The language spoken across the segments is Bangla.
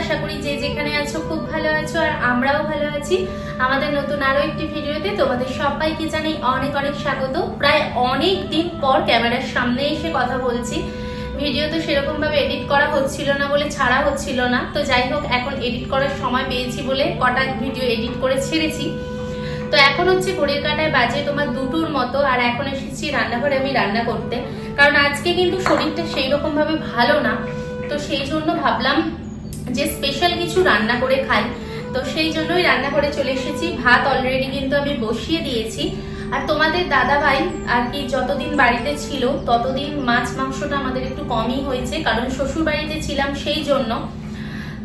আশা করি যে যেখানে আছো খুব ভালো আছো আর আমরাও ভালো আছি। আমাদের নতুন আরও একটি ভিডিওতে তোমাদের সবাইকে জানাই অনেক অনেক স্বাগত। প্রায় অনেক দিন পর ক্যামেরার সামনে এসে কথা বলছি। ভিডিও তো সেরকম ভাবে এডিট করা হচ্ছিল না বলে ছাড়া হচ্ছিল না। তো যাই হোক, এখন এডিট করার সময় পেয়েছি বলে কটা ভিডিও এডিট করে ছেড়েছি। তো এখন হচ্ছে ঘড়ির কাটায় বাজে তোমার দুটোর মতো আর এখন এসেছি রান্নাঘরে আমি রান্না করতে। কারণ আজকে কিন্তু শরীরটা সেই রকম ভাবে ভালো না। তো সেই জন্য ভাবলাম যে স্পেশাল কিছু রান্না করে খাই, তো সেই জন্যই রান্না করে চলে এসেছি। ভাত অলরেডি কিন্তু আমি বসিয়ে দিয়েছি। আর তোমাদের দাদা ভাই আর কি যতদিন বাড়িতে ছিল, ততদিন মাছ মাংসটা আমাদের একটু কমই হয়েছে, কারণ শ্বশুর বাড়িতে ছিলাম সেই জন্য।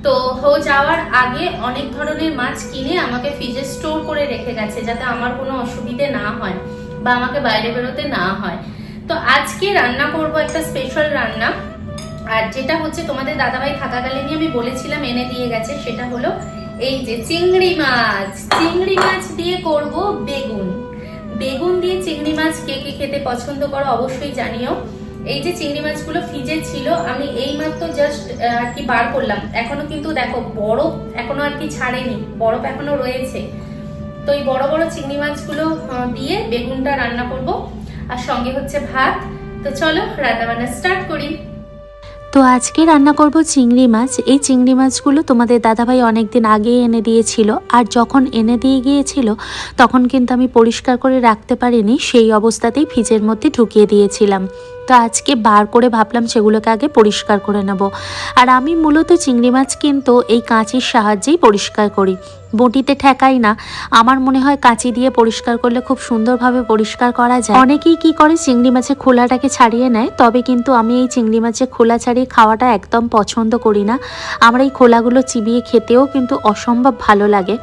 তো হো যাওয়ার আগে অনেক ধরনের মাছ কিনে আমাকে ফ্রিজে স্টোর করে রেখে গেছে, যাতে আমার কোনো অসুবিধে না হয় বা আমাকে বাইরে বেরোতে না হয়। তো আজকে রান্না করব একটা স্পেশাল রান্না। আর যেটা হচ্ছে তোমাদের দাদাভাই থাকাকালীনই আমি বলেছিলাম, এনে দিয়ে গেছে, সেটা হলো এই যে চিংড়ি মাছ। চিংড়ি মাছ দিয়ে করব বেগুন। বেগুন দিয়ে চিংড়ি মাছ কে কে খেতে পছন্দ করো অবশ্যই জানিও। এই যে চিংড়ি মাছগুলো ফ্রিজে ছিল, আমি এই মাত্র জাস্ট আর কি বার করলাম। এখনও কিন্তু দেখো, বরফ এখনও আর কি ছাড়েনি, বরফ এখনও রয়েছে। তো এই বড় বড় চিংড়ি মাছগুলো দিয়ে বেগুনটা রান্না করব। আর সঙ্গে হচ্ছে ভাত। তো চলো রান্না বান্না স্টার্ট করি। তো আজকে রান্না করব চিংড়ি মাছ। এই চিংড়ি মাছগুলো তোমাদের দাদাভাই অনেক দিন আগে এনে দিয়েছিল। আর যখন এনে দিয়ে গিয়েছিল, তখন কিন্তু আমি পরিষ্কার করে রাখতে পারিনি। সেই অবস্থাতেই ফ্রিজের মধ্যে ঢুকিয়ে দিয়েছিলাম। তো আজকে বার করে ভাবলাম সেগুলোকে আগে পরিষ্কার করে নেব। আর আমি মূলত চিংড়ি মাছ কিন্তু এই কাঁচির সাহায্যেই পরিষ্কার করি। বটিতে ঠেকাই না। আমার মনে হয় কাঁচি দিয়ে পরিষ্কার করলে খুব সুন্দরভাবে পরিষ্কার করা যায়। অনেকেই কি করে? চিংড়ি মাছের খোলাটাকে ছাড়িয়ে নেয়। তবে কিন্তু আমি এই চিংড়ি মাছের খোলা ছাড়িয়ে খাওয়াটা একদম পছন্দ করি না। আমার এই খোলাগুলো চিবিয়ে খেতেও কিন্তু অসম্ভব ভালো লাগে।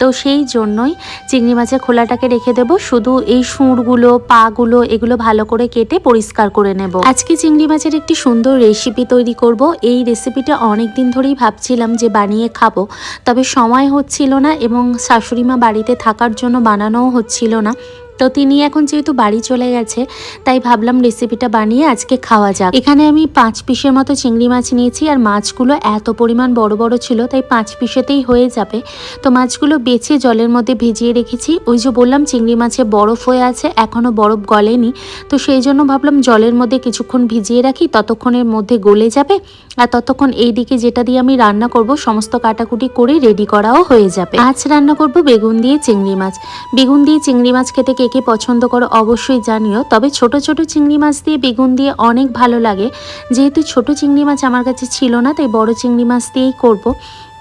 তো সেই জন্যই চিংড়ি মাছের খোলাটাকে রেখে দেব। শুধু এই সুঁড়গুলো পাগুলো এগুলো ভালো করে কেটে পরিষ্কার করে নেব। আজকে চিংড়ি মাছের একটি সুন্দর রেসিপি তৈরি করব। এই রেসিপিটা অনেক দিন ধরেই ভাবছিলাম যে বানিয়ে খাব। তবে সময় হচ্ছিল না এবং শাশুড়িমা বাড়িতে থাকার জন্য বানানোও হচ্ছিল না। তো তিনি এখন যেহেতু বাড়ি চলে গেছে, তাই ভাবলাম রেসিপিটা বানিয়ে আজকে খাওয়া যাক। এখানে আমি পাঁচ পিসের মতো চিংড়ি মাছ নিয়েছি আর মাছগুলো এত পরিমাণ বড় বড় ছিল, তাই পাঁচ পিসেতেই হয়ে যাবে। তো মাছগুলো বেছে জলের মধ্যে ভিজিয়ে রেখেছি। ওই যে বললাম, চিংড়ি মাছে বরফ হয়ে আছে, এখনও বরফ গলেনি। তো সেই জন্য ভাবলাম জলের মধ্যে কিছুক্ষণ ভিজিয়ে রাখি, ততক্ষণের মধ্যে গলে যাবে। আর ততক্ষণ এই দিকে যেটা দিয়ে আমি রান্না করব, সমস্ত কাটাকুটি করে রেডি করাও হয়ে যাবে। আজ রান্না করব বেগুন দিয়ে চিংড়ি মাছ। বেগুন দিয়ে চিংড়ি মাছ খেতে কে কে পছন্দ করো অবশ্যই জানিও। তবে ছোট ছোট চিংড়ি মাছ দিয়ে বেগুন দিয়ে অনেক ভালো লাগে। যেহেতু ছোট চিংড়ি মাছ আমার কাছে ছিল না, তাই বড় চিংড়ি মাছ দিয়েই করব।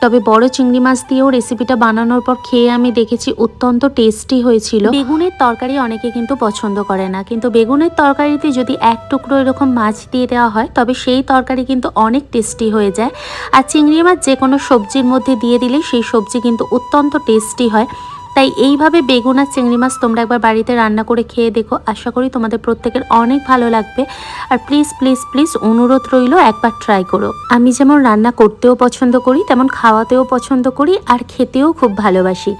তবে বড় চিংড়ি মাছ দিয়েও রেসিপিটা বানানোর পর খেয়ে আমি দেখেছি অত্যন্ত টেস্টি হয়েছিল। বেগুনের তরকারি অনেকে কিন্তু পছন্দ করে না। কিন্তু বেগুনের তরকারিতে যদি এক টুকরো এরকম মাছ দিয়ে দেওয়া হয়, তবে সেই তরকারি কিন্তু অনেক টেস্টি হয়ে যায়। আর চিংড়ি মাছ যে কোনো সবজির মধ্যে দিয়ে দিলে সেই সবজি কিন্তু অত্যন্ত টেস্টি হয়। তাই এইভাবে বেগুন আর চিংড়ি মাছ তোমরা একবার বাড়িতে রান্না করে খেয়ে দেখো। আশা করি তোমাদের প্রত্যেকের অনেক ভালো লাগবে। আর প্লিজ প্লিজ প্লিজ অনুরোধ রইল একবার ট্রাই করো। আমি যেমন রান্না করতেও পছন্দ করি, তেমন খাওয়াতেও পছন্দ করি আর খেতেও খুব ভালোবাসি।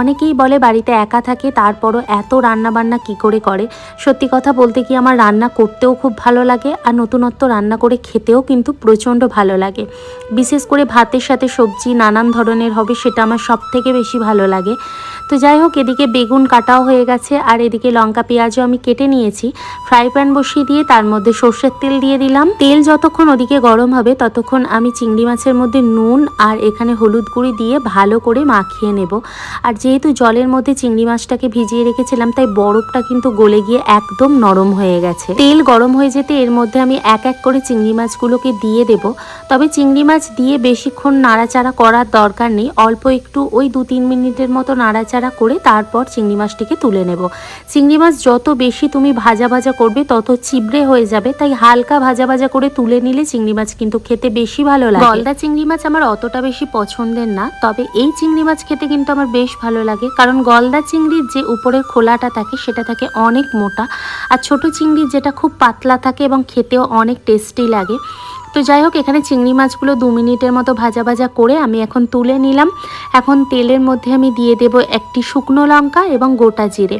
অনেকেই বলে বাড়িতে একা থাকে, তারপরও এত রান্না বান্না কি করে করে? সত্যি কথা বলতে কি আমার রান্না করতেও খুব ভালো লাগে আর নতুনত্ব রান্না করে খেতেও কিন্তু প্রচণ্ড ভালো লাগে। বিশেষ করে ভাতের সাথে সবজি নানান ধরনের হবে, সেটা আমার সব থেকে বেশি ভালো লাগে। তো যাই হোক, এদিকে বেগুন কাটাও হয়ে গেছে, আর এদিকে লঙ্কা পেঁয়াজও আমি কেটে নিয়েছি। ফ্রাই প্যান বসিয়ে দিয়ে তার মধ্যে সর্ষের তেল দিয়ে দিলাম। তেল যতক্ষণ ওদিকে গরম হবে, ততক্ষণ আমি চিংড়ি মাছের মধ্যে নুন আর এখানে হলুদ গুঁড়ি দিয়ে ভালো করে মাখিয়ে নেব। আর যেহেতু জলের মধ্যে চিংড়ি মাছটাকে ভিজিয়ে রেখেছিলাম, তাই বরফটা কিন্তু গলে গিয়ে একদম নরম হয়ে গেছে। তেল গরম হয়ে যেতে এর মধ্যে আমি এক এক করে চিংড়ি মাছগুলোকে দিয়ে দেব। তবে চিংড়ি মাছ দিয়ে বেশিক্ষণ নাড়াচাড়া করার দরকার নেই, অল্প একটু ওই দু তিন মিনিটের মতো নাড়াচাড়া করে তারপর চিংড়ি মাছটিকে তুলে নেব। চিংড়ি মাছ যত বেশি তুমি ভাজা ভাজা করবে, তত চিবড়ে হয়ে যাবে। তাই হালকা ভাজা ভাজা করে তুলে নিলে চিংড়ি মাছ কিন্তু খেতে বেশি ভালো লাগে। গলদা চিংড়ি মাছ আমার অতটা বেশি পছন্দের না, তবে এই চিংড়ি মাছ খেতে কিন্তু আমার বেশ ভালো লাগে। কারণ গলদা চিংড়ির যে উপরের খোলাটা থাকে, সেটা থাকে অনেক মোটা। আর ছোট চিংড়ির যেটা খুব পাতলা থাকে এবং খেতেও অনেক টেস্টি লাগে। তো যাই হোক, এখানে চিংড়ি মাছগুলো দু মিনিটের মতো ভাজা ভাজা করে আমি এখন তুলে নিলাম। এখন তেলের মধ্যে আমি দিয়ে দেব একটি শুকনো লঙ্কা এবং গোটা জিরে।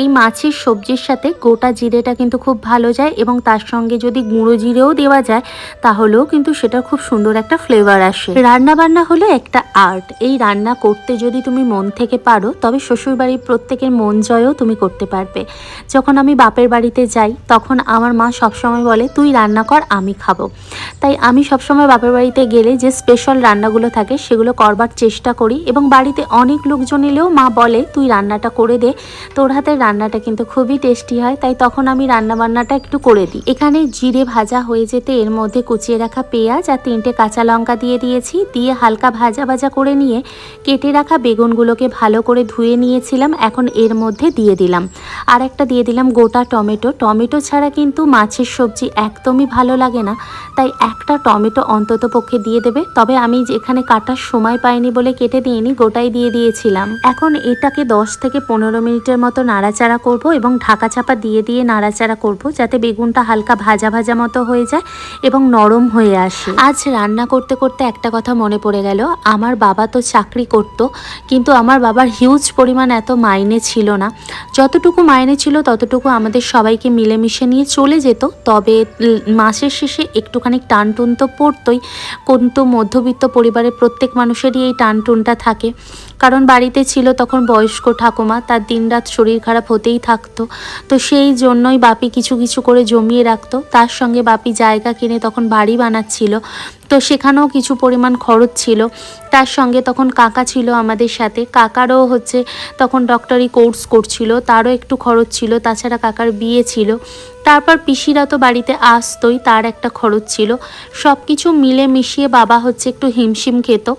এই মাছের সবজির সাথে গোটা জিরেটা কিন্তু খুব ভালো যায় এবং তার সঙ্গে যদি গুঁড়ো জিরেও দেওয়া যায়, তাহলেও কিন্তু সেটা খুব সুন্দর একটা ফ্লেভার আসে। রান্না বান্না হলো একটা আর্ট এই রান্না করতে যদি তুমি মন থেকে পারো, তবে শ্বশুরবাড়ির প্রত্যেকের মন জয়ও তুমি করতে পারবে। যখন আমি বাপের বাড়িতে যাই, তখন আমার মা সবসময় বলে, তুই রান্না কর, আমি খাব। তাই আমি সবসময় বাপের বাড়িতে গেলে যে স্পেশাল রান্নাগুলো থাকে, সেগুলো করবার চেষ্টা করি এবং বাড়িতে অনেক লোকজন এলেও মা বলে, তুই রান্নাটা করে দে, তোর হাতের রান্নাটা কিন্তু খুবই টেস্টি হয়, তাই তখন আমি রান্না বান্নাটা একটু করে দিই। এখানে জিরে ভাজা হয়ে যেতে এর মধ্যে কুচিয়ে রাখা পেঁয়াজ আর তিনটে কাঁচা লঙ্কা দিয়ে দিয়েছি, দিয়ে হালকা ভাজা ভাজা করে নিয়ে কেটে রাখা বেগুনগুলোকে ভালো করে ধুয়ে নিয়েছিলাম, এখন এর মধ্যে দিয়ে দিলাম। আর একটা দিয়ে দিলাম গোটা টমেটো টমেটো ছাড়া কিন্তু মাছের সবজি একদমই ভালো লাগে না, তাই একটা টমেটো অন্তত পক্ষে দিয়ে দেবে, তবে আমি যেখানে কাটার সময় পাইনি বলে কেটে দিইনি, গোটাই দিয়ে দিয়েছিলাম। এখন এটাকে দশ থেকে পনেরো মিনিটের মতো নাড়াচাড়া করব এবং ঢাকা চাপা দিয়ে দিয়ে নাড়াচাড়া করব যাতে বেগুনটা হালকা ভাজা ভাজা মতো হয়ে যায় এবং নরম হয়ে আসে। আজ রান্না করতে করতে একটা কথা মনে পড়ে গেল। আমার বাবা তো চাকরি করতো, কিন্তু আমার বাবার হিউজ পরিমাণ এত মাইনে ছিল না। যতটুকু মাইনে ছিল ততটুকু আমাদের সবাইকে মিলেমিশে নিয়ে চলে যেত। তবে মাসের শেষে একটুখানি টানটুন তো পড়তই। কিন্তু মধ্যবিত্ত পরিবারের প্রত্যেক মানুষেরই এই টানটুনটা থাকে। কারণ বাড়িতে ছিল তখন বয়স্ক ঠাকুমা, তার দিনরাত শরীর খারাপ হতেই থাকতো। তো সেই জন্যই বাপি কিছু কিছু করে জমিয়ে রাখতো। তার সঙ্গে বাপি জায়গা কিনে তখন বাড়ি বানাচ্ছিল। তো সেখানেও কিছু পরিমাণ খরচ ছিল। তার সঙ্গে তখন কাকা ছিল আমাদের সাথে। কাকারও হচ্ছে তখন ডক্টরি কোর্স করছিল। তারও একটু খরচ ছিল। তাছাড়া কাকার বিয়ে ছিল। তারপর পিসিরা তো বাড়িতে আসতোই, তার একটা খরচ ছিল। সব কিছু মিলে মিশিয়ে বাবা হচ্ছে একটু হিমশিম খেত।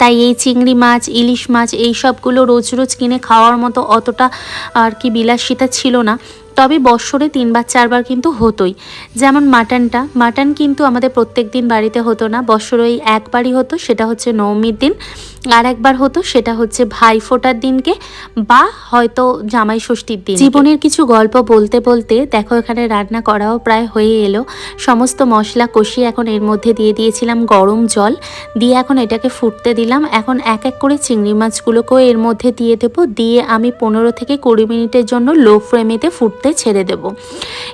তাই এই চিংড়ি মাছ, ইলিশ মাছ, এই সবগুলো রোজ রোজ কিনে খাওয়ার মতো অতটা আর কি বিলাসিতা ছিল না। তবে বৎসরে তিনবার, চারবার কিন্তু হতোই। যেমন মাটনটা, মাটন কিন্তু আমাদের প্রত্যেক দিন বাড়িতে হতো না, বৎসরে ওই একবারই হতো, সেটা হচ্ছে নবমীর দিন। আর একবার হতো, সেটা হচ্ছে ভাই ফোটার দিনকে, বা হয়তো জামাই ষষ্ঠীর দিন জীবনের কিছু গল্প বলতে বলতে, দেখো এখানে রান্না করাও প্রায় হয়ে এলো। সমস্ত মশলা কষিয়ে এখন এর মধ্যে দিয়ে দিয়েছিলাম গরম জল। দিয়ে এখন এটাকে ফুটতে দিলাম। এখন এক এক করে চিংড়ি মাছগুলোকেও এর মধ্যে দিয়ে দেবো। দিয়ে আমি পনেরো থেকে কুড়ি মিনিটের জন্য লো ফ্লেমেতে ফুটতে ছেড়ে দেব।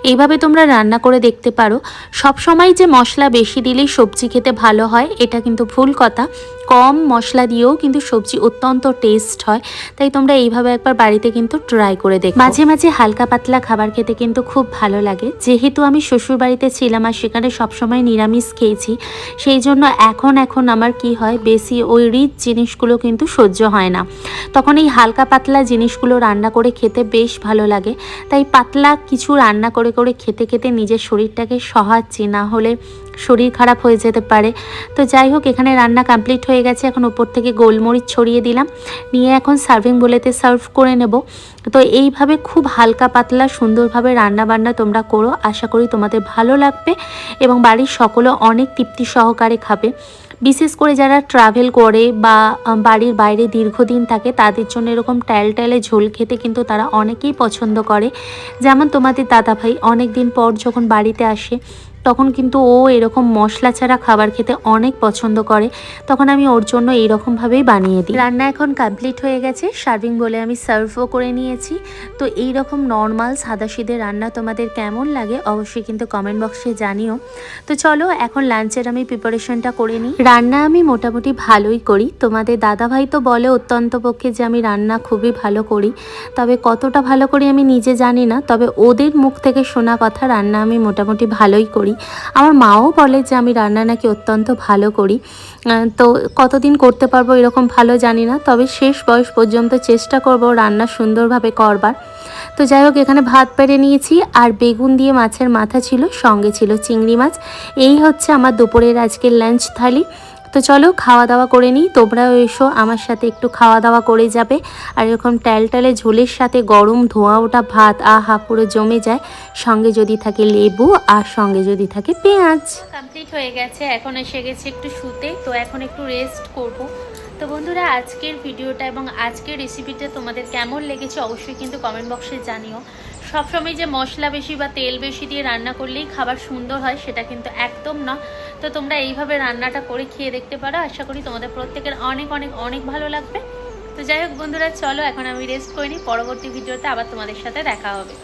এইভাবে তোমরা রান্না করে দেখতে পারো। সব সময় যে মশলা বেশি দিলেই সবজি খেতে ভালো হয়, এটা কিন্তু ভুল কথা। কম মশলা দিয়েও কিন্তু সবজি অত্যন্ত টেস্ট হয়। তাই তোমরা এইভাবে একবার বাড়িতে কিন্তু ট্রাই করে দেখো। মাঝে মাঝে হালকা পাতলা খাবার খেতে কিন্তু খুব ভালো লাগে। যেহেতু আমি শ্বশুর বাড়িতে ছিলাম আর সেখানে সবসময় নিরামিষ খেয়েছি, সেই জন্য এখন এখন আমার কি হয়, বেশি ওই রিচ জিনিসগুলো কিন্তু সহ্য হয় না। তখন এই হালকা পাতলা জিনিসগুলো রান্না করে খেতে বেশ ভালো লাগে। তাই পাতলা কিছু রান্না করে করে খেতে খেতে নিজের শরীরটাকে সহাচ্ছি না হলে শরীর খারাপ হয়ে যেতে পারে। তো যাই হোক, এখানে রান্না কমপ্লিট হয়ে গেছে। এখন উপর থেকে গোলমরিচ ছড়িয়ে দিলাম। নিয়ে এখন সার্ভিং বলেতে সার্ভ করে নেব। তো এইভাবে খুব হালকা পাতলা সুন্দরভাবে রান্না বান্না তোমরা করো। আশা করি তোমাদের ভালো লাগবে এবং বাড়ির সকলে অনেক তৃপ্তি সহকারে খাবে। বিশেষ করে যারা ট্রাভেল করে বা বাড়ির বাইরে দীর্ঘদিন থাকে, তাদের জন্য এরকম টাইল টাইলে ঝোল খেতে কিন্তু তারা অনেকেই পছন্দ করে। যেমন তোমাদের দাদাভাই অনেক দিন পর যখন বাড়িতে আসে তখন কিন্তু ও এরকম মশলা ছাড়া খাবার খেতে অনেক পছন্দ করে। তখন আমি ওর জন্য এইরকমভাবেই বানিয়ে দিই। রান্না এখন কমপ্লিট হয়ে গেছে। সার্ভিং বলে আমি সার্ভও করে নিয়েছি। তো এই রকম নর্মাল সাদাসিধে রান্না তোমাদের কেমন লাগে অবশ্যই কিন্তু কমেন্ট বক্সে জানিও। তো চলো এখন লাঞ্চের আমি প্রিপারেশনটা করে নিই। রান্না আমি মোটামুটি ভালোই করি। তোমাদের দাদাভাই তো বলে অত্যন্ত পক্ষে যে আমি রান্না খুবই ভালো করি। তবে কতটা ভালো করি আমি নিজে জানি না। তবে ওদের মুখ থেকে শোনা কথা রান্না আমি মোটামুটি ভালোই করি। আমার মাও বলে যে আমি রান্না নাকি অত্যন্ত ভালো করি। তো কতদিন করতে পারব এরকম ভালো জানি না, তবে শেষ বয়স পর্যন্ত চেষ্টা করব রান্না সুন্দরভাবে করবার। তো যাই হোক, এখানে ভাত পেরে নিয়েছি আর বেগুন দিয়ে মাছের মাথা ছিল, সঙ্গে ছিল চিংড়ি মাছ। এই হচ্ছে আমার দুপুরের আজকের লাঞ্চ থালি। তো চলো খাওয়া দাওয়া করে নিই। তোমরাও এসো, আমার সাথে একটু খাওয়া দাওয়া করে যাবে। আর এরকম টালে ঝোলের সাথে গরম ধোঁয়া ওঠা ভাত, আহা, পুরো জমে যায়। সঙ্গে যদি থাকে লেবু, আর সঙ্গে যদি থাকে পেঁয়াজ। কমপ্লিট হয়ে গেছে, এখন এসে গেছে একটু শুতে, তো এখন একটু রেস্ট করব। তো বন্ধুরা, আজকের ভিডিওটা এবং আজকের রেসিপিটা তোমাদের কেমন লেগেছে অবশ্যই কিন্তু কমেন্ট বক্সে জানিও। সবসময় যে মশলা বেশি বা তেল বেশি দিয়ে রান্না করলেই খাবার সুন্দর হয়, সেটা কিন্তু একদম না। তো তোমরা এইভাবে রান্নাটা করে খেয়ে দেখতে পারো। আশা করি তোমাদের প্রত্যেকের অনেক অনেক অনেক ভালো লাগবে। তো যাই হোক বন্ধুরা, চলো এখন আমি রেস্ট করিনি পরবর্তী ভিডিওতে আবার তোমাদের সাথে দেখা হবে।